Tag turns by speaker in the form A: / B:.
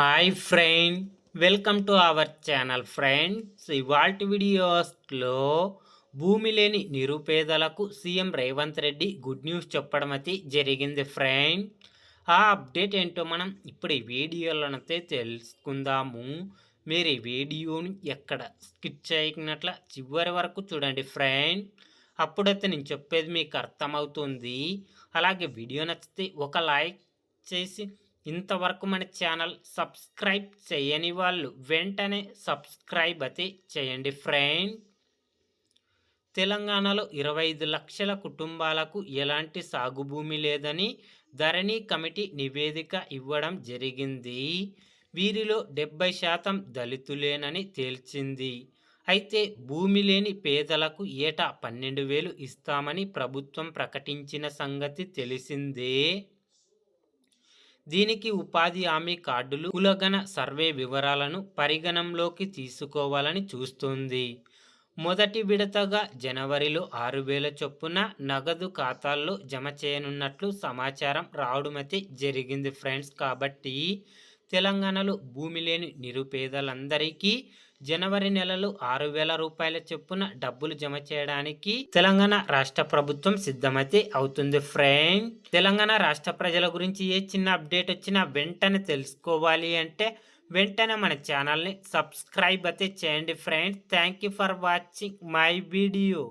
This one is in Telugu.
A: Hi friend welcome to our channel friends ఇవాల్టి వీడియోస్లో భూమి లేని నిరుపేదలకు CM Revanth Reddy good news చెప్పడం అయితే జరిగింది ఫ్రెండ్ ఆ అప్డేట్ ఏంటో మనం ఇప్పుడు ఈ వీడియోలోనైతే తెలుసుకుందాము. మీరు ఈ వీడియోని ఎక్కడ స్కిప్ చేయనట్ల చివరి వరకు చూడండి ఫ్రెండ్ అప్పుడైతే నేను చెప్పేది మీకు అర్థమవుతుంది. అలాగే వీడియో నచ్చితే ఒక లైక్ చేసి ఇంతవరకు మన ఛానల్ సబ్స్క్రైబ్ చేయని వాళ్ళు వెంటనే సబ్స్క్రైబ్ అయితే చేయండి ఫ్రెండ్. తెలంగాణలో ఇరవై ఐదు లక్షల కుటుంబాలకు ఎలాంటి సాగు భూమి లేదని ధరణి కమిటీ నివేదిక ఇవ్వడం జరిగింది. వీరిలో డెబ్బై శాతం దళితులేనని తేల్చింది. అయితే భూమి లేని పేదలకు ఏటా పన్నెండు వేలు ఇస్తామని ప్రభుత్వం ప్రకటించిన సంగతి తెలిసిందే. దీనికి ఉపాధి హామీ కార్డులు కులగణ సర్వే వివరాలను పరిగణంలోకి తీసుకోవాలని చూస్తుంది. మొదటి విడతగా జనవరిలో ఆరు వేల చొప్పున నగదు ఖాతాల్లో జమ చేయనున్నట్లు సమాచారం రావడమైతే జరిగింది ఫ్రెండ్స్. కాబట్టి తెలంగాణలో భూమి లేని నిరుపేదలందరికీ జనవరి నెలలో ఆరు వేల రూపాయల చొప్పున డబ్బులు జమ చేయడానికి తెలంగాణ రాష్ట్ర ప్రభుత్వం సిద్ధమైతే అవుతుంది ఫ్రెండ్. తెలంగాణ రాష్ట్ర ప్రజల గురించి ఏ చిన్న అప్డేట్ వచ్చినా వెంటనే తెలుసుకోవాలి అంటే వెంటనే మన ఛానల్ని సబ్స్క్రైబ్ అయితే చేయండి friends thank you for watching my video.